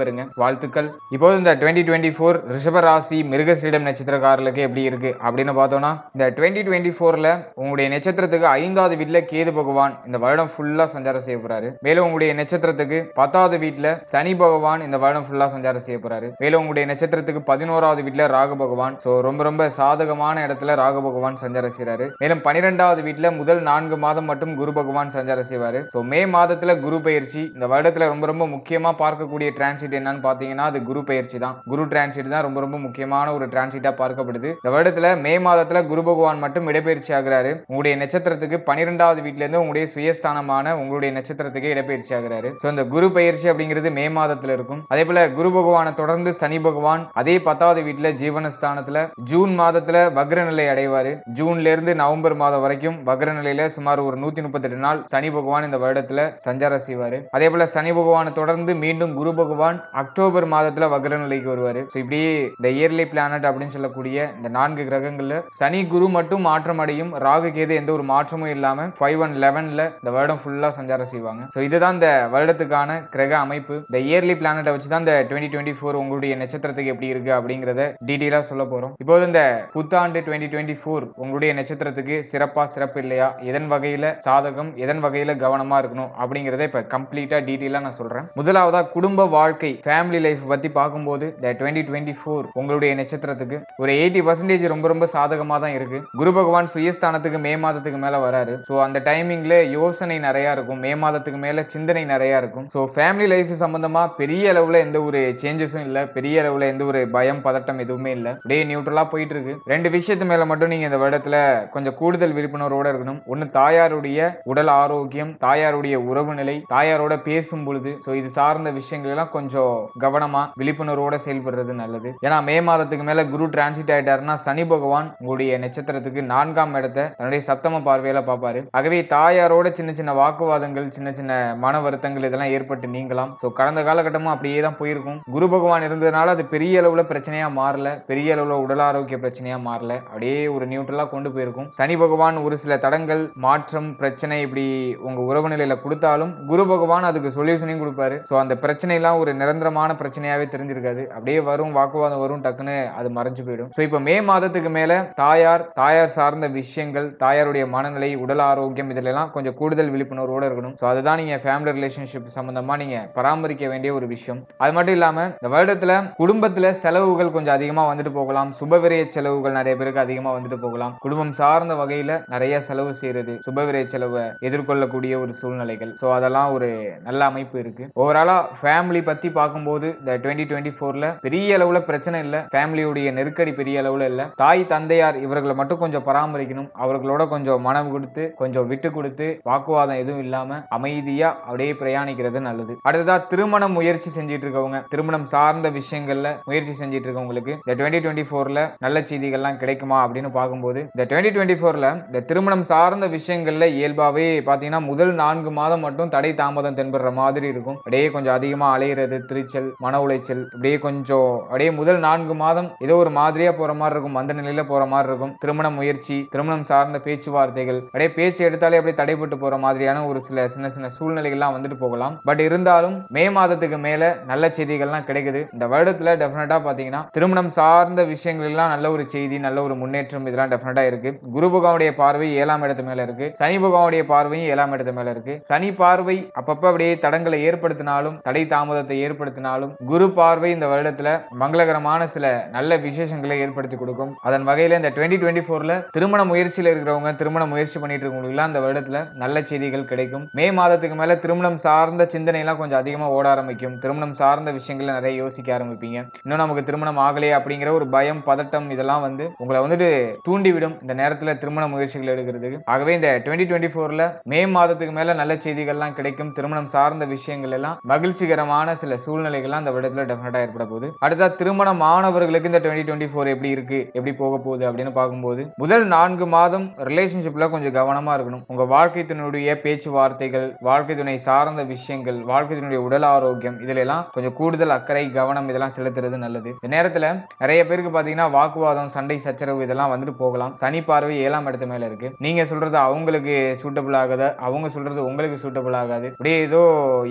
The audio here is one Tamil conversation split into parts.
பெறுங்க வாழ்த்துக்கள். இப்போது இந்த டுவெண்ட்டி டுவெண்ட்டி ஃபோர் ரிஷபராசி மிருகசீடம் நட்சத்திரக்காரர்களுக்கு எப்படி இருக்கு? அப்படின்னு பார்த்தோம்னா இந்த டுவெண்ட்டி டுவெண்ட்டி ஃபோர்ல உங்களுடைய நட்சத்திரத்துக்கு ஐந்தாவது வீட்டில் கேது பகவான் இந்த வருடம் ஃபுல்லா சஞ்சாரம் செய்ய போறாரு. மேலும் உங்களுடைய நட்சத்திரத்துக்கு பத்தாவது வீட்டில் சனி பகவான் இந்த வருடம் ஃபுல்லா சஞ்சாரம் செய்ய போறாரு. மேலும் உங்களுடைய நட்சத்திரத்துக்கு பதினோராவது வீட்டில் ராகு பகவான். ஸோ ரொம்ப ரொம்ப சாதகமான இடத்துல ராகு பகவான் சஞ்சாரம் செய்கிறாரு மேலும் பன்னிரெண்டாவது வீட்டில் முதல் நான்கு மாதம் மட்டும் குரு பகவான் சஞ்சாரம் செய்வார். ஸோ மே மாதத்தில் குரு பயிற்சி இந்த வருடத்தில் ரொம்ப ரொம்ப முக்கியமாக பார்க்கக்கூடிய டிரான்சிட் என்னன்னு பாத்தீங்கன்னா அது குரு பயிற்சி தான். குரு டிரான்சிட் தான் ரொம்ப ரொம்ப முக்கியமான ஒரு டிரான்சிட்டா பார்க்கப்படுது. இந்த வருடத்துல மே மாதத்துல குரு பகவான் மட்டும் இடப்பெயர்ச்சி ஆகிறாரு. உங்களுடைய நட்சத்திரத்துக்கு பன்னிரெண்டாவது வீட்ல இருந்து உங்களுடைய சுயஸ்தானமான உங்களுடைய நட்சத்திரத்துக்கு இடப்பெயர்ச்சி ஆகிறாரு. ஸோ இந்த குரு பயிற்சி அப்படிங்கிறது மே மாதத்துல இருக்கும். அதே போல குரு பகவானை தொடர்ந்து சனி பகவான் அதே பத்தாவது வீட்டுல ஜீவனஸ்தானத்துல ஜூன் மாதத்துல வக்ர நிலை அடைவாரு. ஜூன்ல இருந்து நவம்பர் மாதம் வரைக்கும் வக்ர நிலையில சுமார் ஒரு நூத்தி முப்பத்தெட்டு நாள் சனி பகவான் இந்த வருடத்துல சஞ்சாரம் செய்வாரு. அதே போல சனி பகவானை தொடர்ந்து மீண்டும் குரு பகவான் அக்டோபர் மாதத்துல வக்ர நிலைக்கு வருவார். ஸோ இப்படியே இந்த இயர்லி பிளானட் அப்படின்னு சொல்லக்கூடிய இந்த நான்கு கிரகங்கள்ல சனி குரு மட்டும் மாற்றம் அடையும். ராகு கேது எந்த ஒரு மாற்றமும் இல்லாம ஃபைவ் ஒன் லெவன்ல இந்த வருடம் ஃபுல்லா சஞ்சாரம் செய்வாங்க. ஸோ இதுதான் இந்த வருடத்துக்கான கிரக அமைப்பு. இந்த இயர்லி பிளானட்டை வச்சு தான் இந்த டுவெண்ட்டி டுவெண்ட்டி ஃபோர் உங்களுடைய நட்சத்திரத்துக்கு எப்படி இருக்கு அப்படிங்கிறத டீட்டெயிலாக சொல்ல போறோம். இப்போது இந்த புத்தாண்டு டுவெண்ட்டி டுவெண்ட்டி ஃபோர் உங்களுடைய நட்சத்திரத்துக்கு சிறப்பா சிறப்பு இல்லையா? எதன் வகையில சாதகம் எதன் வகையில கவனமா இருக்கணும் அப்படிங்கிறத இப்ப கம்ப்ளீட்டா டீட்டெயிலாக நான் சொல்றேன். முதலாவதா குடும்ப வாழ்க்கை ஃபேமிலி லைஃப் பத்தி பார்க்கும்போது இந்த டுவெண்ட்டி டுவெண்ட்டி ஃபோர் உங்களுடைய நட்சத்திரத்துக்கு ஒரு எயிட்டி பர்சன்டேஜ் ரொம்ப ரொம்ப சாதகமாக தான் இருக்கு. குரு பகவான் சுயஸ்தானத்துக்கு மே மாதத்துக்கு மேல வராரு. ஸோ அந்த டைமிங்ல யோசனை நிறையா இருக்கும். மே மாதத்துக்கு மேலே சிந்தனை நிறையா இருக்கும். ஸோ ஃபேமிலி லைஃப் சம்மந்தமாக பெரிய அளவில் எந்த ஒரு சேஞ்சஸும் இல்லை. பெரிய அளவில் எந்த ஒரு பயம் பதட்டம் எதுவுமே இல்லை. அப்படியே நியூட்ரலாக போயிட்டு இருக்கு. ரெண்டு விஷயத்து மேலே மட்டும் நீங்க இந்த வருடத்துல கொஞ்சம் கூடுதல் விழிப்புணர்வோடு இருக்கணும். ஒன்னு தாயாருடைய உடல் ஆரோக்கியம் தாயாருடைய உறவு நிலை தாயாரோட பேசும் பொழுது. ஸோ இது சார்ந்த விஷயங்கள் எல்லாம் கொஞ்சம் கவனமா விழிப்புணர்வோட செயல்படுறது நல்லது. ஏன்னா மே மாதத்துக்கு மேல குரு டிரான்சிட் ஆயிட்டாருன்னா சனி பகவான் உங்களுடைய நட்சத்திரத்துக்கு நான்காம் இடத்தை தன்னுடைய சப்தம பார்வையில பார்ப்பாரு. ஆகவே தாயாரோட சின்ன சின்ன வாக்குவாதங்கள் சின்ன சின்ன மன வருத்தங்கள் இதெல்லாம் ஏற்பட்டு நீங்களாம் ஸோ கடந்த காலகட்டமும் அப்படியே தான் போயிருக்கும். குரு பகவான் இருந்ததுனால அது பெரிய அளவுல பிரச்சனையா மாறல. பெரிய அளவுல உடல் ஆரோக்கிய பிரச்சனையா மாறல. அப்படியே ஒரு நியூட்ரலா கொண்டு போயிருக்கும். சனி பகவான் ஒரு சில தடங்கள் மாற்றம் பிரச்சனை இப்படி உங்க உறவு நிலையில கொடுத்தாலும் குரு பகவான் அதுக்கு சொல்யூஷனையும் கொடுப்பாரு. ஸோ அந்த பிரச்சனைலாம் ஒரு நிரந்தரமான பிரச்சனையாவே தெரிஞ்சிருக்காது. அப்படியே வரும் வாக்குவாதம் வரும் டக்குன்னு அது மறைஞ்சு போயிடும். ஸோ இப்போ மே மாதத்துக்கு மேல தாயார் தாயார் சார்ந்த விஷயங்கள் தாயாருடைய மனநிலை உடல் ஆரோக்கியம் இதுல கொஞ்சம் கூடுதல் விழிப்புணர்வோட இருக்கணும். ஸோ அதுதான் நீங்க ஃபேமிலி ரிலேஷன்ஷிப் சம்பந்தமா நீங்க பராமரிக்க வேண்டிய ஒரு விஷயம். அது மட்டும் இல்லாம இந்த வருடத்துல குடும்பத்துல செலவுகள் கொஞ்சம் அதிகமா வந்துட்டு போகலாம். சுபவிரைய செலவுகள் நிறைய பேருக்கு அதிகமா வந்துட்டு போகலாம். குடும்பம் சார்ந்த வகையில நிறைய செலவு செய்யறது சுபவிரைய செலவை எதிர்கொள்ளக்கூடிய ஒரு சூழ்நிலைகள். ஸோ அதெல்லாம் ஒரு நல்ல அமைப்பு இருக்கு. ஓவராலா ஃபேமிலி பத்தி பார்க்கும்போது இந்த டுவெண்ட்டி டுவெண்ட்டி ஃபோர்ல பெரிய அளவுல பிரச்சனை இல்லை. ஃபேமிலியுடைய நெருக்கடி பெரிய அளவுல இல்லை. தாய் தந்தையார் இவர்களை மட்டும் கொஞ்சம் பராமரிக்கணும். அவர்களோட கொஞ்சம் மனம் கொடுத்து கொஞ்சம் விட்டு கொடுத்து வாக்குவாதம் எதுவும் இல்லாம அமைதியா அப்படியே பிரயாணிக்கிறது நல்லது. அடுத்ததா திருமணம் முயற்சி செஞ்சுட்டு இருக்கவங்க திருமணம் சார்ந்த விஷயங்கள்ல முயற்சி செஞ்சுட்டு இருக்கவங்களுக்கு இந்த டுவெண்ட்டி டுவெண்ட்டி ஃபோர்ல நல்ல செய்திகள்லாம் கிடைக்குமா அப்படின்னு பார்க்கும்போது இந்த டுவெண்ட்டி டுவெண்ட்டி ஃபோர்ல இந்த திருமணம் சார்ந்த விஷயங்கள்ல இயல்பாவே பாத்தீங்கன்னா முதல் நான்கு மாதம் மட்டும் தடை தாமதம் தென்படுற மாதிரி இருக்கும். அப்படியே கொஞ்சம் அதிகமா அலையிறது திரிச்சல் மன உளைச்சல். இப்படியே கொஞ்சம் அப்படியே முதல் நான்கு மாதம் ஏதோ ஒரு மாதிரியா போற மாதிரி இருக்கும். அந்த நிலையில போற மாதிரி இருக்கும். திருமண முயற்சி திருமணம் சார்ந்த பேச்சுவார்த்தைகள். அப்படியே பேச்சு எடுத்தாலே அப்படியே தடைப்பட்டு போற மாதிரியான ஒரு சில சின்ன சின்ன சூழ்நிலைகள்லாம் வந்துட்டு போகலாம். பட் இருந்தாலும் மே மாதத்துக்கு மேல நல்ல செய்திகள்லாம் கிடைக்குது. இந்த வருடத்துல டெஃபினட்டா பாத்தீங்கன்னா திருமணம் சார்ந்த விஷயங்கள் எல்லாம் நல்ல ஒரு செய்தி நல்ல ஒரு முன்னேற்றம் இதெல்லாம் டெஃபினட்டா இருக்கு. குரு பகவானுடைய பார்வை ஏழாம் இடத்து மேல இருக்கு. சனி பகவானுடைய பார்வையும் ஏழாம் இடத்து மேல இருக்கு. சனி பார்வை அப்பப்ப அப்படியே தடங்களை ஏற்படுத்தினாலும் தடை தாமதத்தை ஏற்படுத்தினாலும் குரு பார்வை இந்த வருடத்துல மங்களகரமான சில நல்ல விசேஷங்களை ஏற்படுத்தி கொடுக்கும். அதன் வகையில இந்த டுவெண்ட்டி டுவெண்ட்டி ஃபோர்ல திருமண முயற்சியில் இருக்கிறவங்க திருமண முயற்சி பண்ணிட்டு இருக்கவங்களுக்குலாம் இந்த வருடத்துல நல்ல செய்திகள் கிடைக்கும். மே மாதத்துக்கு மேல திருமணம் சார்ந்த சிந்தனை எல்லாம் கொஞ்சம் அதிகமா ஓட ஆரம்பிக்கும். திருமணம் சார்ந்த விஷயங்களை நிறைய யோசிக்க ஆரம்பிப்பீங்க. இன்னும் நமக்கு திருமணம் ஆகலையே அப்படிங்கிற ஒரு பயம் பதட்டம் இதெல்லாம் வந்து உங்களை வந்துட்டு தூண்டிவிடும் இந்த நேரத்துல திருமண முயற்சிகள் எடுக்கிறதுக்கு. ஆகவே இந்த டுவெண்ட்டி டுவெண்ட்டி ஃபோர்ல மே மாதத்துக்கு மேல நல்ல செய்திகள்லாம் கிடைக்கும். திருமணம் சார்ந்த விஷயங்கள் எல்லாம் மகிழ்ச்சிகரமான சில சூழ்நிலைகள்லாம் அந்த வருடத்துல டெஃபினட்டா ஏற்பட போகுது. அடுத்தா திருமணம் ஆனவர்களுக்கு இந்த டுவெண்ட்டி டுவெண்ட்டி ஃபோர் எப்படி இருக்கு? எப்படி போக போகுது? அப்படின்னு பார்க்கும்போது முதல் நான்கு மாதம் ரிலேஷன்ஷிப்ல கொஞ்சம் கவனமா இருக்கணும். உங்க வாழ்க்கை துணையுடைய பேச்சுவார்த்தைகள் வாழ்க்கை துணை சார்ந்த விஷயங்கள் வாழ்க்கை துணையுடைய உடல் ஆரோக்கியம் இதுல எல்லாம் கொஞ்சம் கூடுதல் அக்கறை கவனம் இதெல்லாம் செலுத்துறது நல்லது. இந்த நேரத்துல நிறைய பேருக்கு பாத்தீங்கன்னா வாக்குவாதம் சண்டை சச்சரவு இதெல்லாம் வந்துட்டு போகலாம். சனி பார்வை ஏழாம் இடத்து மேல இருக்கு. நீங்க சொல்றது அவங்களுக்கு சூட்டபிள் ஆகாத அவங்க சொல்றது உங்களுக்கு சூட்டபிள் ஆகாது. அப்படியே ஏதோ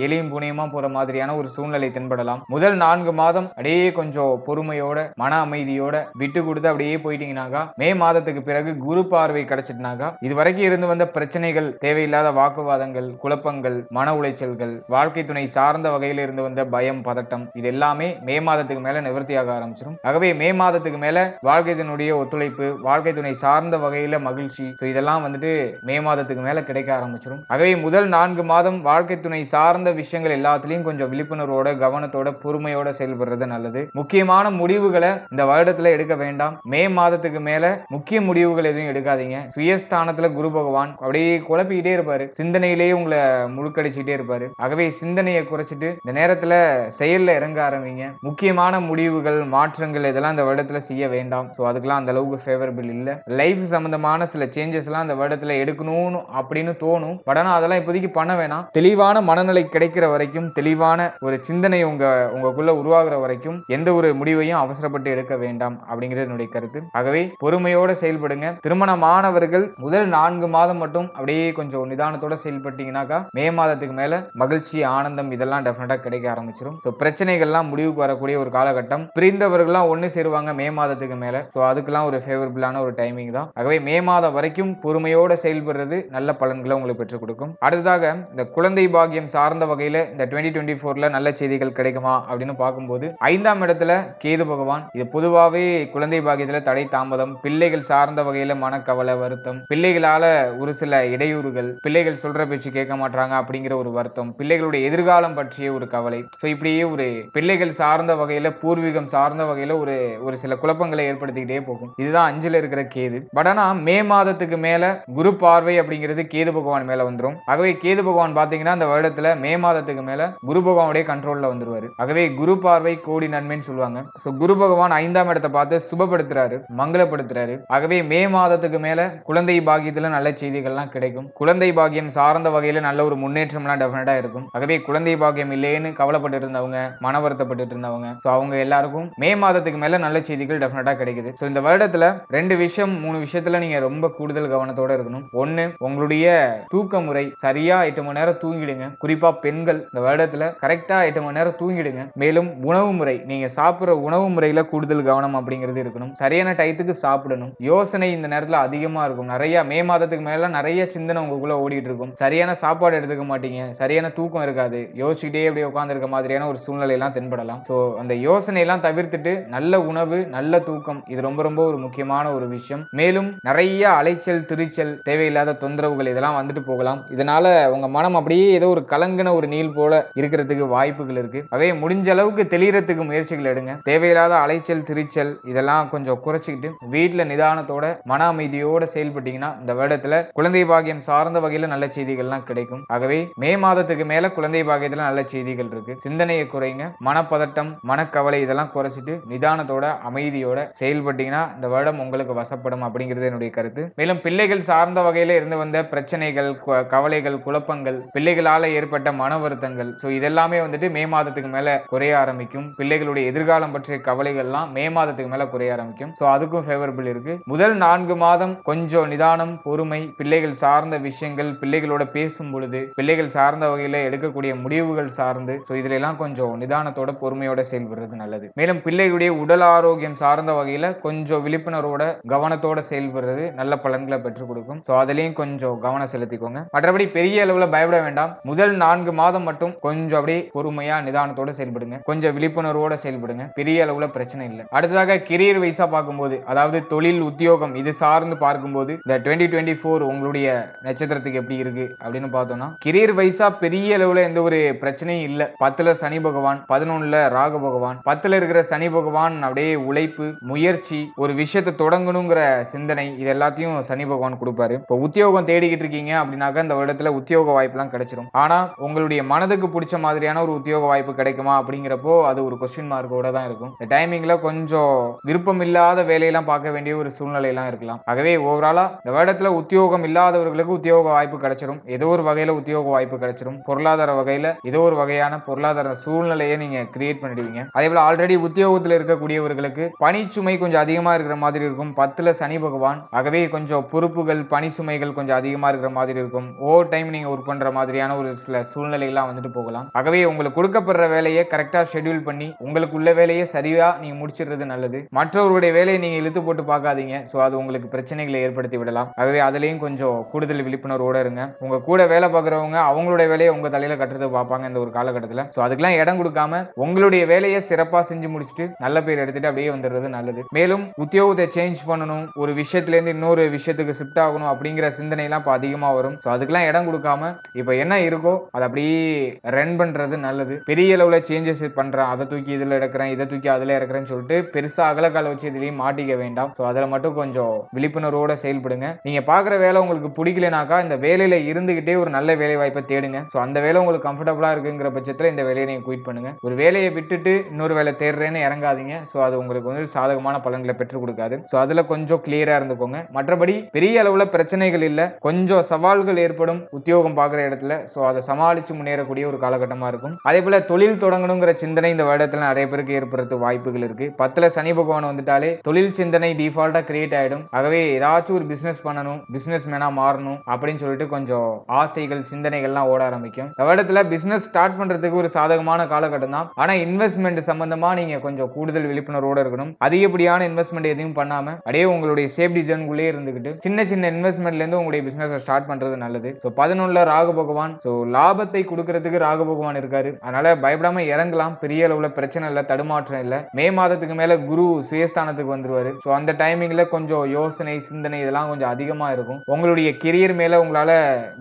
எலியும் புனியமா போற மாதிரியான ஒரு சூழ்நிலை தென்படலாம். முதல் நான்கு மாதம் அப்படியே கொஞ்சம் பொறுமையோட மன அமைதியோட விட்டு கொடுத்து அப்படியே போயிட்டீங்கன்னாக்கா மே மாதத்துக்கு பிறகு குரு பார்வை கிடைச்சிட்டுனாக்கா இது வரைக்கும் இருந்து வந்த பிரச்சனைகள் தேவையில்லாத வாக்குவாதங்கள் குழப்பங்கள் மன உளைச்சல்கள் வாழ்க்கை துணை சார்ந்த வகையில் இருந்து வந்த பயம் பதட்டம் இது எல்லாமே மே மாதத்துக்கு மேல நிவர்த்தியாக ஆரம்பிச்சிடும் ஆகவே மே மாதத்துக்கு மேல வாழ்க்கை துணையுடைய ஒத்துழைப்பு வாழ்க்கை துணை சார்ந்த வகையில மகிழ்ச்சி இதெல்லாம் வந்துட்டு மே மாதத்துக்கு மேல கிடைக்க ஆரம்பிச்சிடும் ஆகவே முதல் நான்கு மாதம் வாழ்க்கை துணை சார்ந்த விஷயங்கள் எல்லாத்துலயும் கொஞ்சம் விழிப்புணர்வோட கவனத்தோட பொறுமையோட செயல்படுறது நல்லது. முக்கியமான முடிவுகளை இந்த வருடத்துல எடுக்க வேண்டாம். மே மாதத்துக்கு மேல முக்கிய முடிவுகள் எதுவும் எடுக்காதீங்க. சுயஸ்தானத்துல குரு பகவான் அப்படியே குழப்பிக்கிட்டே இருப்பாரு. சிந்தனையிலேயே உங்களை முழுக்கடிச்சுட்டே இருப்பாரு. ஆகவே சிந்தனையை குறைச்சிட்டு இந்த நேரத்துல செயல்ல இறங்க ஆரம்பிங்க. முக்கியமான முடிவுகள் மாற்றங்கள் இதெல்லாம் இந்த வருடத்துல செய்ய வேண்டாம். ஸோ அதுக்கெல்லாம் அந்த அளவுக்கு ஃபேவரபிள் இல்ல. லைஃப் சம்பந்தமான சில சேஞ்சஸ் எல்லாம் இந்த வருடத்துல எடுக்கணும்னு அப்படின்னு தோணும். பட் ஆனா அதெல்லாம் இப்போதைக்கு பண்ண வேணாம். தெளிவான மனநிலை கிடைக்கிற வரைக்கும் தெளிவான ஒரு சிந்தனை உங்கள் உங்களுக்குள்ளே உருவாகிற வரைக்கும் எந்த ஒரு முடிவையும் அவசரப்பட்டு எடுக்க வேண்டாம் அப்படிங்கிறது என்னுடைய கருத்து. ஆகவே பொறுமையோட செயல்படுங்க. திருமணமானவர்கள் முதல் நான்கு மாதம் மட்டும் அப்படியே கொஞ்சம் நிதானத்தோட செயல்பட்டீங்கன்னாக்கா மே மாதத்துக்கு மேல மகிழ்ச்சி ஆனந்தம் இதெல்லாம் டெஃபினட்டா கிடைக்க ஆரம்பிச்சிடும் ஸோ பிரச்சனைகள்லாம் முடிவுக்கு வரக்கூடிய ஒரு காலகட்டம். பிரிந்தவர்கள்லாம் ஒன்று சேருவாங்க மே மாதத்துக்கு மேல. ஸோ அதுக்கெல்லாம் ஒரு ஃபேவரபிளான ஒரு டைமிங் தான். ஆகவே மே மாதம் வரைக்கும் பொறுமையோட செயல்படுறது நல்ல பலன்களை உங்களுக்கு பெற்றுக் கொடுக்கும். அடுத்ததாக இந்த குழந்தை பாக்கியம் சார்ந்த வகையில் இந்த டுவெண்ட்டி டுவெண்ட்டி ஃபோர்ல நல்ல செய்திகள் கிடைக்குமா அப்படின்னு பார்க்கும்போது ஐந்தாம் இடத்துல கேது பகவான். இது பொதுவாகவே குழந்தை பாகியத்தில் தடை தாமதம் பிள்ளைகள் சார்ந்த வகையில் மனக்கவலை வருத்தம் பிள்ளைகளால ஒரு சில இடையூறுகள் பிள்ளைகள் சொல்ற பேச்சு கேட்க மாட்டாங்க அப்படிங்கிற ஒரு வருத்தம் பிள்ளைகளுடைய எதிர்காலம் பற்றிய ஒரு கவலை. ஸோ இப்படியே ஒரு பிள்ளைகள் சார்ந்த வகையில் பூர்வீகம் சார்ந்த வகையில் ஒரு ஒரு சில குழப்பங்களை ஏற்படுத்திக்கிட்டே போகும். இதுதான் அஞ்சுல இருக்கிற கேது. பட் ஆனா மே மாதத்துக்கு மேல குரு பார்வை அப்படிங்கிறது கேது பகவான் மேல வந்துரும். ஆகவே கேது பகவான் பாத்தீங்கன்னா அந்த வருடத்துல மே மாதத்துக்கு மேல குரு பகவானுடைய கண்ட்ரோல்ல வந்துருவாரு. ஆகவே குரு பார்வை கோடி நன்மைன்னு சொல்லுவாங்க. ஸோ குரு பகவான் ஐந்தாம் இடத்தை பார்த்து சுபப்படுத்துறாரு மங்களப்படுத்துறாரு. ஆகவே மே மாதத்துக்கு மேல குழந்தை பாக்கியத்துல நல்ல செய்திகள்லாம் கிடைக்கும். குழந்தை பாக்கியம் சார்ந்த வகையில நல்ல ஒரு முன்னேற்றம்லாம் டெஃபினட்டா இருக்கும். ஆகவே குழந்தை பாக்கியம் இல்லையேன்னு கவலைப்பட்டு இருந்தவங்க மன வருத்தப்பட்டு இருந்தவங்க ஸோ அவங்க எல்லாருக்கும் மே மாதத்துக்கு மேல நல்ல செய்திகள் டெஃபினட்டா கிடைக்குது. ஸோ இந்த வருடத்துல ரெண்டு விஷயம் மூணு விஷயத்துல நீங்க ரொம்ப கூடுதல் கவனத்தோட இருக்கணும். ஒன்னு உங்களுடைய தூக்க முறை சரியா எட்டு மணி நேரம் தூங்கிடுங்க. குறிப்பா பெண்கள் இந்த வருடத்துல கரெக்டா எட்டு மணி நேரம் தூங்கிடுங்க. மேலும் உணவு முறை நீங்க சாப்பிட்ற உணவு முறையில கூடுதல் கவனம் அப்படிங்கிறது இருக்கணும். சரியான டயத்துக்கு சாப்பிடணும். யோசனை இந்த நேரத்துல அதிகமா இருக்கும். நிறைய மே மாதத்துக்கு மேல நிறைய சிந்தனை உங்களுக்குள்ள ஓடிட்டு இருக்கும். சரியான சாப்பாடு எடுத்துக்க மாட்டீங்க. சரியான தூக்கம் இருக்காது. யோசிச்சுக்கிட்டே அப்படியே உட்காந்துருக்க மாதிரியான ஒரு சூழ்நிலை எல்லாம் தென்படலாம். ஸோ அந்த யோசனை எல்லாம் தவிர்த்துட்டு நல்ல உணவு நல்ல தூக்கம் இது ரொம்ப ரொம்ப ஒரு முக்கியமான ஒரு விஷயம். மேலும் நிறைய அலைச்சல் திருச்சல் தேவையில்லாத தொந்தரவுகள் இதெல்லாம் வந்துட்டு போகலாம். இதனால உங்க மனம் அப்படியே ஏதோ ஒரு கலங்கின ஒரு நீல் போல இருக்கிறதுக்கு வாய்ப்பு வாய்ப்புகள் இருக்கு. அவே முடிஞ்ச அளவுக்கு தெளியறதுக்கு முயற்சிகள் எடுங்க. தேவையில்லாத அலைச்சல் திரிச்சல் இதெல்லாம் கொஞ்சம் குறைச்சிக்கிட்டு வீட்டில் நிதானத்தோட மன அமைதியோட செயல்பட்டீங்கன்னா இந்த வருடத்துல குழந்தை பாகியம் சார்ந்த வகையில நல்ல செய்திகள்லாம் கிடைக்கும். ஆகவே மே மாதத்துக்கு மேல குழந்தை பாகியத்துல நல்ல செய்திகள் இருக்கு. சிந்தனையை குறைங்க. மனப்பதட்டம் மனக்கவலை இதெல்லாம் குறைச்சிட்டு நிதானத்தோட அமைதியோட செயல்பட்டீங்கன்னா இந்த வருடம் உங்களுக்கு வசப்படும் அப்படிங்கிறது என்னுடைய கருத்து. மேலும் பிள்ளைகள் சார்ந்த வகையில இருந்து வந்த பிரச்சனைகள் கவலைகள் குழப்பங்கள் பிள்ளைகளால ஏற்பட்ட மன வருத்தங்கள். ஸோ இதெல்லாமே வந்துட்டு மே மாதத்துக்கு மேல குறைய ஆரம்பிக்கும். பிள்ளைகளுடைய எதிர்காலம் பற்றிய கவலைகள்லாம் மே மாதத்துக்கு மேல குறைய ஆரம்பிக்கும். ஸோ அதுக்கும் ஃபேவரபிள் இருக்கு. முதல் நான்கு மாதம் கொஞ்சம் நிதானம் பொறுமை பிள்ளைகள் சார்ந்த விஷயங்கள் பிள்ளைகளோட பேசும் பொழுது பிள்ளைகள் சார்ந்த வகையில எடுக்கக்கூடிய முடிவுகள் சார்ந்து ஸோ இதுல எல்லாம் கொஞ்சம் நிதானத்தோட பொறுமையோட செயல்படுறது நல்லது. மேலும் பிள்ளைகளுடைய உடல் ஆரோக்கியம் சார்ந்த வகையில கொஞ்சம் விழிப்புணர்வோட கவனத்தோட செயல்படுறது நல்ல பலன்களை பெற்றுக் கொடுக்கும். ஸோ அதுலயும் கொஞ்சம் கவனம் செலுத்திக்கோங்க. மற்றபடி பெரிய அளவுல பயப்பட வேண்டாம். முதல் நான்கு மாதம் மட்டும் கொஞ்சம் அப்படியே பொறுமையா நிதானத்தோட செயல்படுங்க. கொஞ்சம் விழிப்புணர்வோட செயல்படுங்க. பெரிய அளவுல பிரச்சனை இல்லை. அடுத்ததாக கெரியர் வைஸா பார்க்கும்போது அதாவது தொழில் உத்தியோகம் இது சார்ந்து பார்க்கும்போது இந்த டுவெண்ட்டி டுவெண்ட்டி ஃபோர் உங்களுடைய நட்சத்திரத்துக்கு எப்படி இருக்கு அப்படின்னு பார்த்தோம்னா கெரியர் வைஸா பெரிய அளவுல எந்த ஒரு பிரச்சனையும் இல்லை. பத்துல சனி பகவான் பதினொன்னுல ராக பகவான். பத்துல இருக்கிற சனி பகவான் அப்படியே உழைப்பு முயற்சி ஒரு விஷயத்தை தொடங்கணுங்கிற சிந்தனை இது எல்லாத்தையும் சனி பகவான் கொடுப்பாரு. இப்போ உத்தியோகம் தேடிக்கிட்டு இருக்கீங்க அப்படின்னாக்கா இந்த வருடத்தில் உத்தியோக வாய்ப்புலாம் கிடைச்சிடும் ஆனா உங்களுடைய மனதுக்கு பிடிச்ச மாதிரியான ஒரு உத்தியோக வாய்ப்பு கிடைக்குமா அப்படிங்கிறப்போ அது ஒரு கொஸ்டின் மார்க்கோட தான் இருக்கும். இந்த டைமிங்ல கொஞ்சம் விருப்பம் இல்லாத வேலையெல்லாம் பார்க்க வேண்டிய ஒரு சூழ்நிலையெல்லாம் இருக்கலாம். ஆகவே ஓவராலா இந்த வருடத்துல உத்தியோகம் இல்லாதவர்களுக்கு உத்தியோக வாய்ப்பு கிடைச்சிரும். ஏதோ ஒரு வகையில உத்தியோக வாய்ப்பு கிடைச்சிரும். பொருளாதார வகையில ஏதோ ஒரு வகையான பொருளாதார சூழ்நிலையை நீங்க கிரியேட் பண்ணிடுவீங்க. அதே போல ஆல்ரெடி உத்தியோகத்துல இருக்கக்கூடியவர்களுக்கு பணிச்சுமை கொஞ்சம் அதிகமா இருக்கிற மாதிரி இருக்கும். பத்துல சனி பகவான். ஆகவே கொஞ்சம் பொறுப்புகள் பணி சுமைகள் கொஞ்சம் அதிகமா இருக்கிற மாதிரி இருக்கும். ஓவர் டைம் நீங்க ஒர்க் பண்ற மாதிரியான ஒரு சில சூழ்நிலைகள்லாம் வந்துட்டு போகலாம். ஆகவே உங்களுக்கு கொடுக்கப்படுற வேலையை கரெக்டாக ஷெட்யூல் பண்ணி உங்களுக்கு உள்ள வேலையை சரியாக நீங்கள் முடிச்சிடுறது நல்லது. மற்றவருடைய வேலையை நீங்கள் இழுத்து போட்டு பார்க்காதீங்க. ஸோ அது உங்களுக்கு பிரச்சனைகளை ஏற்படுத்தி விடலாம். ஆகவே அதுலேயும் கொஞ்சம் கூடுதல் விழிப்புணர்வோட இருங்க. உங்கள் கூட வேலை பார்க்குறவங்க அவங்களுடைய வேலையை உங்கள் தலையில் கட்டுறதை பார்ப்பாங்க இந்த ஒரு காலகட்டத்தில். ஸோ அதுக்கெல்லாம் இடம் கொடுக்காம உங்களுடைய வேலையை சிறப்பாக செஞ்சு முடிச்சுட்டு நல்ல பேர் எடுத்துட்டு அப்படியே வந்துடுறது நல்லது. மேலும் உத்தியோகத்தை சேஞ்ச் பண்ணணும். ஒரு விஷயத்துலேருந்து இன்னொரு விஷயத்துக்கு ஷிஃப்ட் ஆகணும் அப்படிங்கிற சிந்தனைலாம் இப்போ அதிகமாக வரும். ஸோ அதுக்கெல்லாம் இடம் கொடுக்காம இப்போ என்ன இருக்கோ அதை அப்படியே ரன் பண்ணுறது நல்லது. பெரிய அளவுல சேஞ்சஸ் பண்றேன் அதை தூக்கி இதுல எடுக்கிறேன் இதை தூக்கி அதுல எடுக்கிறேன்னு சொல்லிட்டு பெருசா அகலக்கால வச்சு இதுலேயும் மாட்டிக்க வேண்டாம். ஸோ அதுல மட்டும் கொஞ்சம் விழிப்புணர்வோட செயல்படுங்க. நீங்க பாக்குற வேலை உங்களுக்கு பிடிக்கலனாக்கா இந்த வேலையில இருந்துகிட்டே ஒரு நல்ல வேலை வாய்ப்பை தேடுங்க. ஸோ அந்த வேலை உங்களுக்கு கம்ஃபர்டபுளாக இருக்குங்கிற பட்சத்தில் இந்த வேலையை நீங்கள் குயிட் பண்ணுங்க. ஒரு வேலையை விட்டுட்டு இன்னொரு வேலை தேடுறேன்னு இறங்காதீங்க. ஸோ அது உங்களுக்கு வந்து சாதகமான பலன்களை பெற்றுக் கொடுக்காது. ஸோ அதுல கொஞ்சம் கிளியராக இருந்துக்கோங்க. மற்றபடி பெரிய அளவில் பிரச்சனைகள் இல்லை. கொஞ்சம் சவால்கள் ஏற்படும் உத்தியோகம் பார்க்குற இடத்துல. ஸோ அதை சமாளிச்சு முன்னேறக்கூடிய ஒரு காலகட்டமா இருக்கும். அதே போல தொழில் தொடங்கணுங்கிற சிந்தனை இந்த வருடத்தில் நிறைய பேருக்கு ஏற்படுறது வாய்ப்புகள் இருக்குது பத்தில் சனி பகவான் வந்துட்டாலே தொழில் சிந்தனை டிஃபால்ட்டாக கிரியேட் ஆகிடும் ஆகவே ஏதாச்சும் ஒரு பிஸ்னஸ் பண்ணணும் பிஸ்னஸ் மேனாக மாறணும் அப்படின்னு சொல்லிட்டு கொஞ்சம் ஆசைகள் சிந்தனைகள்லாம் ஓட ஆரம்பிக்கும். இந்த வருடத்தில் பிஸ்னஸ் ஸ்டார்ட் பண்ணுறதுக்கு ஒரு சாதகமான காலகட்டம் தான். ஆனால் இன்வெஸ்ட்மெண்ட் சம்மந்தமாக நீங்கள் கொஞ்சம் கூடுதல் விழிப்புணர்வோட இருக்கணும். அதிகப்படியான இன்வெஸ்ட்மெண்ட் எதுவும் பண்ணாமல் அப்படியே உங்களுடைய சேஃப்டி ஜோனுக்குள்ளே இருந்துக்கிட்டு சின்ன சின்ன இன்வெஸ்ட்மெண்ட்லேருந்து உங்களுடைய பிஸ்னஸை ஸ்டார்ட் பண்ணுறது நல்லது. ஸோ பதினொன்றில் ராகு பகவான் ஸோ லாபத்தை கொடுக்கறதுக்கு ராகு பகவான் இருக்காரு. அதனால பயப்படாம இறங்கலாம். பெரிய அளவுல பிரச்சனை இல்லை தடுமாற்றம் இல்லை. மே மாதத்துக்கு மேல குரு சுயஸ்தானத்துக்கு வந்துருவாரு. ஸோ அந்த டைமிங்ல கொஞ்சம் யோசனை சிந்தனை இதெல்லாம் கொஞ்சம் அதிகமா இருக்கும். உங்களுடைய கெரியர் மேல உங்களால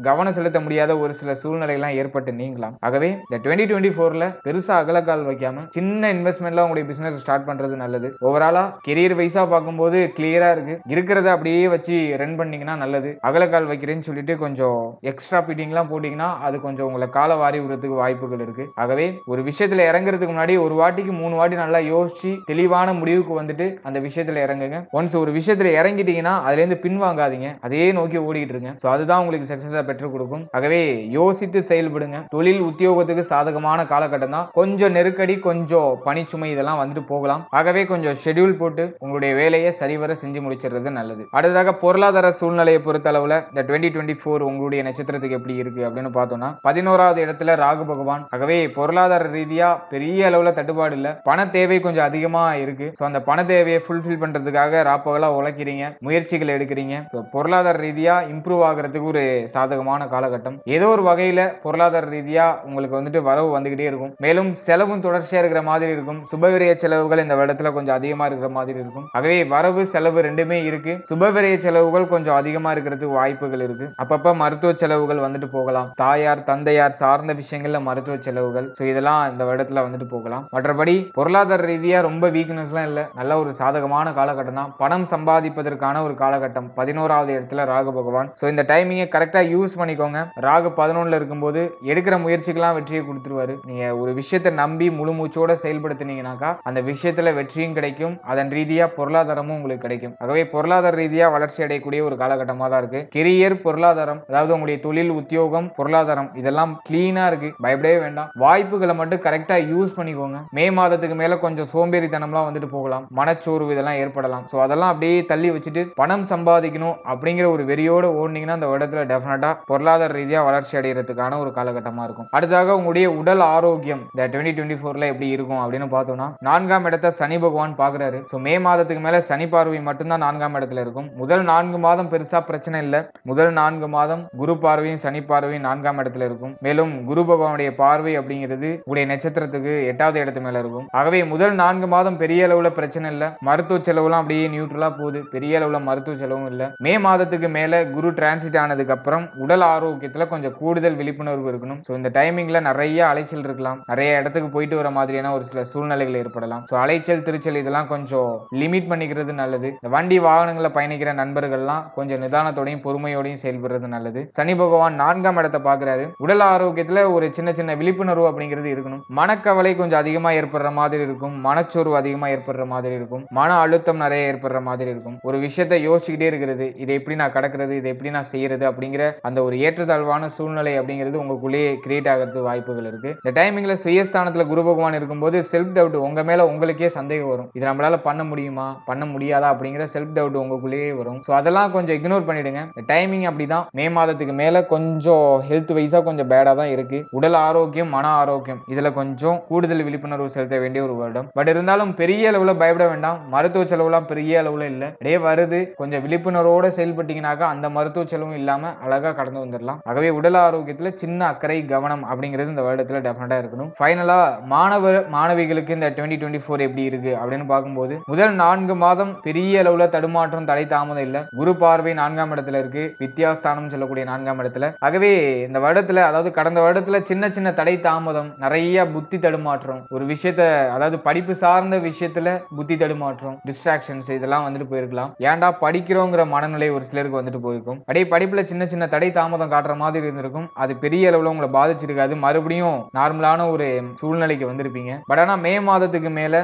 கவனம் செலுத்த முடியாத ஒரு சில சூழ்நிலைகள்லாம் ஏற்பட்டு நீங்களாம் ஆகவே இந்த டுவெண்ட்டி டுவெண்ட்டி ஃபோர்ல பெருசா அகலக்கால் வைக்காம சின்ன இன்வெஸ்ட்மெண்ட்ல உங்களுடைய பிசினஸ் ஸ்டார்ட் பண்றது நல்லது. ஓவராலா கெரியர் வைஸா பார்க்கும்போது கிளியரா இருக்கு. இருக்கிறத அப்படியே வச்சு ரன் பண்ணீங்கன்னா நல்லது. அகலக்கால் வைக்கிறேன்னு சொல்லிட்டு கொஞ்சம் எக்ஸ்ட்ரா பீட்டிங்லாம் போட்டிங்கன்னா அது கொஞ்சம் உங்களை கால வாரி விடுறதுக்கு வாய்ப்புகள் இருக்கு. ஆகவே ஒரு விஷயத்துல இறங்குறதுக்கு முன்னாடி ஒரு வாட்டிக்கு மூணு வாட்டி நல்லா யோசிச்சு தெளிவான முடிவுக்கு வந்துட்டு அந்த விஷயத்துல இறங்குங்க. ஒன்ஸ் ஒரு விஷயத்துல இறங்கிட்டீங்கன்னா அதுல இருந்து பின்வாங்காதீங்க. அதே நோக்கி ஓடிக்கிட்டு இருங்க ஸோ அதுதான் உங்களுக்கு சக்சஸா பெற்றுக் கொடுக்கும். ஆகவே யோசித்து செயல்படுங்க. தொழில் உத்தியோகத்துக்கு சாதகமான காலகட்டம் தான். கொஞ்சம் நெருக்கடி கொஞ்சம் பணிச்சுமை இதெல்லாம் வந்துட்டு போகலாம். ஆகவே கொஞ்சம் ஷெட்யூல் போட்டு உங்களுடைய வேலையை சரிவர செஞ்சு முடிச்சிடுறது நல்லது. அடுத்ததாக பொருளாதார சூழ்நிலையை பொறுத்த அளவுல இந்த டுவெண்ட்டி டுவெண்ட்டி ஃபோர் உங்களுடைய நட்சத்திரத்துக்கு எப்படி இருக்கு அப்படின்னு பார்த்தோம்னா பதினோராவது இடத்துல ராகு பகவான். ஆகவே பொருளாதார ரீதியா பெரிய அளவுல தட்டுப்பாடு இல்ல. பண தேவை கொஞ்சம் அதிகமா இருக்கு. ஸோ அந்த பண தேவையை ஃபுல்ஃபில் பண்றதுக்காக ராப்பகலா உழைக்கிறீங்க. முயற்சிகள் எடுக்கிறீங்க. ஸோ பொருளாதார ரீதியா இம்ப்ரூவ் ஆகிறதுக்கு ஒரு சாதகமான காலகட்டம். ஏதோ ஒரு வகையில பொருளாதார ரீதியா உங்களுக்கு வந்துட்டு வரவு வந்துகிட்டே இருக்கும். மேலும் செலவும் தொடர்ச்சியா இருக்கிற மாதிரி இருக்கும். சுபவிரய செலவுகள் இந்த வருடத்துல கொஞ்சம் அதிகமா இருக்கிற மாதிரி இருக்கும். ஆகவே வரவு செலவு ரெண்டுமே இருக்கு. சுபவிரய செலவுகள் கொஞ்சம் அதிகமா இருக்கிறதுக்கு வாய்ப்புகள் இருக்கு. அப்பப்ப மருத்துவ செலவுகள் வந்துட்டு போகலாம். தாயார் தந்தையார் சார்ந்த விஷயங்கள்ல மருத்துவ செலவுகள் ஸோ இதெல்லாம் இந்த வருடத்தில் வந்துட்டு போகலாம். மற்றபடி பொருளாதார ரீதியா ரொம்ப வீக்னஸ்லாம் இல்லை. நல்ல ஒரு சாதகமான காலகட்டம் தான். பணம் சம்பாதிப்பதற்கான ஒரு காலகட்டம். பதினோராவது இடத்துல ராகு பகவான். ஸோ இந்த டைமிங்கை கரெக்டா யூஸ் பண்ணிக்கோங்க. ராகு பதினொன்றில் இருக்கும்போது எடுக்கிற முயற்சிக்கெல்லாம் வெற்றியை கொடுத்துருவாரு. நீங்க ஒரு விஷயத்தை நம்பி முழு மூச்சோட செயல்படுத்தினீங்கனாக்கா அந்த விஷயத்துல வெற்றியும் கிடைக்கும். அதன் ரீதியா பொருளாதாரமும் உங்களுக்கு கிடைக்கும். ஆகவே பொருளாதார ரீதியாக வளர்ச்சி அடையக்கூடிய ஒரு காலகட்டமாக தான் இருக்கு. கெரியர் பொருளாதாரம் அதாவது உங்களுடைய தொழில் உத்தியோகம் பொருளாதாரம் இதெல்லாம் கிளீனாக இருக்கு. பயப்படவே வேண்டாம். வாய்ப்புகளை மட்டும் கரெக்டாக யூஸ் பண்ணிக்கோங்க. மே மாதத்துக்கு மேலே கொஞ்சம் சோம்பேறித்தனம்லாம் வந்துட்டு போகலாம். மனச்சோர்வு இதெல்லாம் ஏற்படலாம். ஸோ அதெல்லாம் அப்படியே தள்ளி வச்சுட்டு பணம் சம்பாதிக்கணும் அப்படிங்கிற ஒரு வெறியோடு ஓடினீங்கன்னா அந்த இடத்துல டெஃபினட்டாக பொருளாதார ரீதியாக வளர்ச்சி அடைகிறதுக்கான ஒரு காலகட்டமாக இருக்கும். அடுத்ததாக உங்களுடைய உடல் ஆரோக்கியம் இந்த டுவெண்ட்டி டுவெண்ட்டி ஃபோரில் எப்படி இருக்கும் அப்படின்னு பார்த்தோம்னா நான்காம் இடத்தை சனி பகவான் பார்க்குறாரு. ஸோ மே மாதத்துக்கு மேலே சனி பார்வை மட்டும்தான் நான்காம் இடத்துல இருக்கும். முதல் நான்கு மாதம் பெருசாக பிரச்சனை இல்லை. முதல் நான்கு மாதம் குரு பார்வையும் சனி பார்வையும் நான்காம் இடத்துல இருக்கும். மேலும் குரு பகவானுடைய பார்வை அப்படிங்கிறது உடைய நட்சத்திரத்துக்கு எட்டாவது இடத்து மேல இருக்கும். ஆகவே முதல் நான்கு மாதம் பெரிய அளவுல பிரச்சனை இல்லை. மருத்துவ செலவுலாம் அப்படியே நியூட்ரலா போகுது. பெரிய அளவுல மருத்துவ செலவும் இல்லை. மே மாதத்துக்கு மேல குரு டிரான்சிட் ஆனதுக்கு அப்புறம் உடல் ஆரோக்கியத்துல கொஞ்சம் கூடுதல் விழிப்புணர்வு இருக்கணும். ஸோ இந்த டைமிங்ல நிறைய அலைச்சல் இருக்கலாம். நிறைய இடத்துக்கு போயிட்டு வர மாதிரியான ஒரு சில சூழ்நிலைகள் ஏற்படலாம். ஸோ அலைச்சல் திருச்சல் இதெல்லாம் கொஞ்சம் லிமிட் பண்ணிக்கிறது நல்லது. இந்த வண்டி வாகனங்களை பயணிக்கிற நண்பர்கள்லாம் கொஞ்சம் நிதானத்தோடையும் பொறுமையோடையும் செயல்படுறது நல்லது. சனி பகவான் நான்காம் இடத்தை பார்க்குறாரு உடல் ஆரோக்கியத்துல ஒரு சின்ன சின்ன விழிப்புணர்வு அப்படிங்கிறது இருக்கணும். மனக்கவலை கொஞ்சம் அதிகமா ஏற்படுற மாதிரி இருக்கும். மனச்சோர்வு அதிகமா ஏற்படுற மாதிரி இருக்கும். மன அழுத்தம் நிறைய ஏற்படுற மாதிரி இருக்கும். ஒரு விஷயத்தை யோசிச்சுக்கிட்டே இருக்கிறது இதை எப்படி நான் கடக்கிறது இதை எப்படி நான் செய்யறது அப்படிங்கிற அந்த ஒரு ஏற்றத்தாழ்வான சூழ்நிலை அப்படிங்கிறது உங்களுக்குள்ளேயே கிரியேட் ஆகிறது வாய்ப்புகள் இருக்கு. இந்த டைமிங்ல சுயஸ்தானத்துல குரு பகவான் இருக்கும்போது செல்ஃப் டவுட் உங்க மேல உங்களுக்கே சந்தேகம் வரும். இது நம்மளால பண்ண முடியுமா? பண்ண முடியாதா? அப்படிங்கிற செல்ஃப் டவுட் உங்களுக்குள்ளேயே வரும். ஸோ அதெல்லாம் கொஞ்சம் இக்னோர் பண்ணிடுங்க. டைமிங் அப்படிதான். மே மாதத்துக்கு மேல கொஞ்சம் ஹெல்த் வைஸா கொஞ்சம் பேடா தான் இருக்கு. உடல் ஆரோக்கியம் மன ஆரோக்கியம். இதுல கொஞ்சம் கூடுதல் விழிப்புணர்வு செலுத்த வேண்டிய ஒரு வருடம். பட் இருந்தாலும் பெரிய அளவுல பயப்பட வேண்டாம். மருத்துவ செலவுலாம் பெரிய அளவுல இல்ல. அப்படியே வருது. கொஞ்சம் விழிப்புணர்வோட செயல்பட்டீங்கன்னாக்கா அந்த மருத்துவ செலவும் இல்லாம அழகா கடந்து வந்துடலாம் ஆகவே உடல் ஆரோக்கியத்துல சின்ன அக்கறை கவனம் அப்படிங்கிறது இந்த வருடத்துல டெஃபினட்டா இருக்கணும். ஃபைனலா மாணவர் மாணவிகளுக்கு இந்த டுவெண்ட்டி டுவெண்ட்டி ஃபோர் எப்படி இருக்கு அப்படின்னு பார்க்கும்போது முதல் நான்கு மாதம் பெரிய அளவுல தடுமாற்றம் தடை தாமதம் இல்ல. குரு பார்வை நான்காம் இடத்துல இருக்கு. வித்தியாஸ்தானம் சொல்லக்கூடிய நான்காம் இடத்துல. ஆகவே இந்த வருடத்துல அதாவது கடந்த வருடத்துல சின்ன சின்ன தடை தாமதம் நிறைய புத்தி தடுமாற்றம். ஒரு விஷயத்த அதாவது படிப்பு சார்ந்த விஷயத்துல புத்தி தடுமாற்றம் டிஸ்ட்ராக்ஷன்ஸ் இதெல்லாம் வந்துட்டு போயிருக்கலாம். ஏன்டா படிக்கிறோங்கிற மனநிலை ஒரு சிலருக்கு வந்துட்டு போயிருக்கும். அப்படியே படிப்புல சின்ன சின்ன தடை தாமதம் காட்டுற மாதிரி இருந்திருக்கும். அது பெரிய அளவில் உங்களை பாதிச்சிருக்காது. மறுபடியும் நார்மலான ஒரு சூழ்நிலைக்கு வந்திருப்பீங்க. பட் ஆனா மே மாதத்துக்கு மேல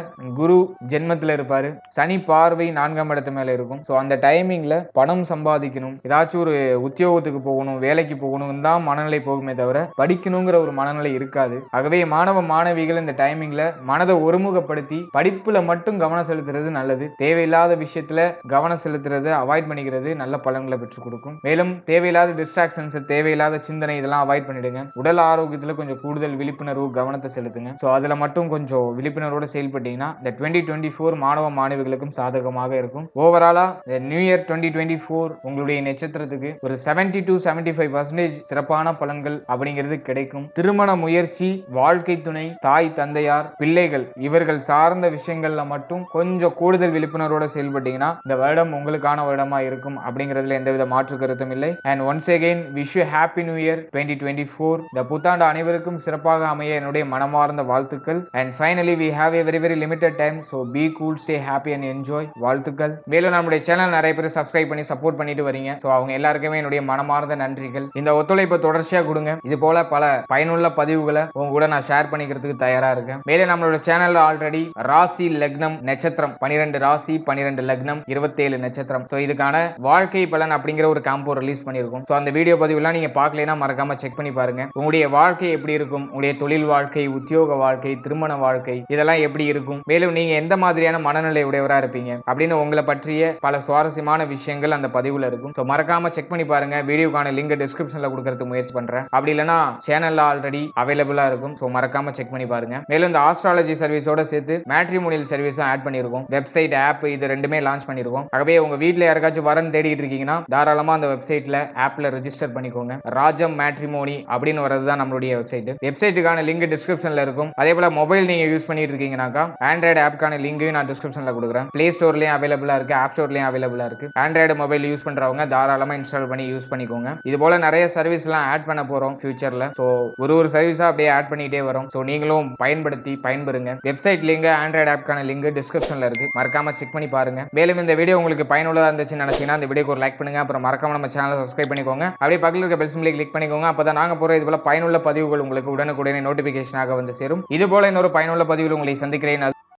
குரு ஜென்மத்தில் இருப்பாரு. சனி பார்வை நான்காம் இடத்து மேல இருக்கும். ஸோ அந்த டைமிங்ல பணம் சம்பாதிக்கணும். ஏதாச்சும் ஒரு உத்தியோகத்துக்கு போகணும் வேலைக்கு போகணும் தான் மனநிலை போகுமே தவிர படிக்கணுங்கிற ஒரு மனநிலை இருக்காது ஆகவே மாணவ மாணவிகள் இந்த டைமிங்ல மனதை ஒருமுகப்படுத்தி படிப்புல மட்டும் கவனம் செலுத்துறது நல்லது. தேவையில்லாத விஷயத்துல கவனம் செலுத்துறது அவாய்ட் பண்ணிக்கிறது நல்ல பலன்களை பெற்றுக் கொடுக்கும். மேலும் தேவையில்லாத டிஸ்ட்ராக்ஷன்ஸ் தேவையில்லாத சிந்தனை இதெல்லாம் அவாய்ட் பண்ணிடுங்க. உடல் ஆரோக்கியத்துல கொஞ்சம் கூடுதல் விழிப்புணர்வு கவனத்தை செலுத்துங்க. ஸோ அதுல மட்டும் கொஞ்சம் விழிப்புணர்வோட செயல்பட்டீங்கன்னா இந்த டுவெண்ட்டி டுவெண்ட்டி ஃபோர் மாணவ மாணவிகளுக்கும் சாதகமாக இருக்கும். ஓவராலா இந்த new year twenty twenty four உங்களுடைய நட்சத்திரத்துக்கு ஒரு seventy to seventy five percentage சிறப்பான பலன்கள் அப்படிங்கிறது கிடைக்கும். திருமண முயற்சி வாழ்க்கை துணை தாய் தந்தையார் பிள்ளைகள் இவர்கள் சார்ந்த விஷயங்கள்ல மட்டும் கொஞ்சம் கூடுதல் விழிப்புணர்வோட செயல்பட்டீங்கன்னா இந்த வருடம் உங்களுக்கான வருடமா இருக்கும் அப்படிங்கிறதுல எந்தவித மாற்று கருத்தும் இல்லை. And once again wish you happy new year twenty twenty four இந்த புத்தாண்டு அனைவருக்கும் சிறப்பாக அமைய என்னுடைய மனமார்ந்த வாழ்த்துக்கள். And finally we have a very very limited time so be cool stay happy and enjoy வாழ்த்துக்கள். மேலும் நம்முடைய சேனல் நிறைய பேர் சப்ஸ்கிரைப் பண்ணி சப்போர்ட் பண்ணிட்டு வரீங்க. ஸோ அவங்க எல்லாருக்குமே என்னுடைய மனமார்ந்த நன்றிகள். இந்த ஒத்துழைப்பை தொடர்ச்சியாக கொடுங்க. இது போல பல பயனுள்ள பதிவுகளை உங்க கூட நான் ஷேர் பண்ணிக்கிறதுக்கு தயாரா இருக்கேன். மேலே நம்மளோட சேனல்ல ஆல்ரெடி ராசி லக்னம் நட்சத்திரம் பனிரெண்டு ராசி பனிரெண்டு லக்னம் இருபத்தேழு நட்சத்திரம். ஸோ இதுக்கான வாழ்க்கை பலன் அப்படிங்கிற ஒரு காம்போ ரிலீஸ் பண்ணியிருக்கோம். ஸோ அந்த வீடியோ பதிவுலாம் நீங்க பார்க்கலைன்னா மறக்காம செக் பண்ணி பாருங்க. உங்களுடைய வாழ்க்கை எப்படி இருக்கும்? உங்களுடைய தொழில் வாழ்க்கை உத்தியோக வாழ்க்கை திருமண வாழ்க்கை இதெல்லாம் எப்படி இருக்கும்? மேலும் நீங்க எந்த மாதிரியான மனநிலை உடையவரா இருப்பீங்க? அப்படின்னு உங்களை பற்றிய பல சுவாரஸ்யமான விஷயங்கள் அந்த பதிவுல இருக்கும். ஸோ மறக்காம செக் பண்ணி பாருங்க. வீடியோக்கான லிங்க் டிஸ்கிரிப்ஷன்ல கொடுக்கறதுக்கு முயற்சி பண்றேன். அப்படி இல்லைன்னா சேனல்ல ஆல்ரெடி அவைலபிள் இருக்கும். ஸோ மறக்காம செக் பண்ணி பாருங்க. மேலும் இந்த ஆஸ்ட்ராலஜி சர்வீஸோட சேர்த்து மேட்ரிமோனியல் சர்வீஸும் ஆட் பண்ணியிருக்கோம் வெப்சைட் ஆப் இது ரெண்டுமே லான்ச் பண்ணியிருக்கோம் ஆகவே உங்க வீட்டில் யாருக்காச்சும் வரன் தேடிட்டு இருக்கீங்கன்னா தாராளமாக அந்த வெப்சைட்டில் ஆப்பில் ரெஜிஸ்டர் பண்ணிக்கோங்க. ராஜம் மேட்ரிமோனி அப்படின்னு வரது தான் நம்மளுடைய வெப்சைட் வெப்சைட்டுக்கான லிங்க் டிஸ்கிரிப்ஷனில் இருக்கும். அதே போல் மொபைல் நீங்கள் யூஸ் பண்ணிட்டு இருக்கீங்கன்னாக்கா ஆண்ட்ராய்டு ஆப்க்கான லிங்கையும் நான் டிஸ்கிரிப்ஷனில் கொடுக்குறேன். பிளே ஸ்டோர்லேயும் அவைலபிளாக இருக்கு. ஆப் ஸ்டோர்லேயும் அவைலபிளாக இருக்கு. ஆண்ட்ராய்டு மொபைல் யூஸ் பண்ணுறவங்க தாராளமாக இன்ஸ்டால் பண்ணி யூஸ் பண்ணிக்கோங்க. இது போல நிறைய சர்வீஸ்லாம் ஆட் பண்ண போகிறோம் ஃபியூச்சரில் ஸோ ஒரு ஒரு சர்வீஸாக அப்படியே ஆட் பண்ணிட்டே வரும். ஸோ நீங்களும் பயன்படுத்தி பயன்பெறுங்க. வெப்சைட் லிங்க் ஆண்ட்ராய்டு ஆப்க்கான லிங்க் டிஸ்கிரிப்ஷனில் இருக்கு. மறக்காம செக் பண்ணி பாருங்க. மேலும் இந்த வீடியோ உங்களுக்கு பயனுள்ளதா இருந்துச்சுன்னு நினைச்சீங்கன்னா இந்த வீடியோக்கு ஒரு லைக் பண்ணுங்க. அப்புறம் மறக்காம நம்ம சேனலை சப்ஸ்கிரைப் பண்ணிக்கோங்க. அப்படியே பக்கத்தில் இருக்க பெல் சிம்லி கிளிக் பண்ணிக்கோங்க. அப்பதான் நாங்க போற இது போல பயனுள்ள பதிவுகள் உங்களுக்கு உடனுக்குடனே நோட்டிஃபிகேஷனாக வந்து சேரும். இது போல இன்னொரு பயனுள்ள பதிவில் உங்களை சந்திக்கிறேன்.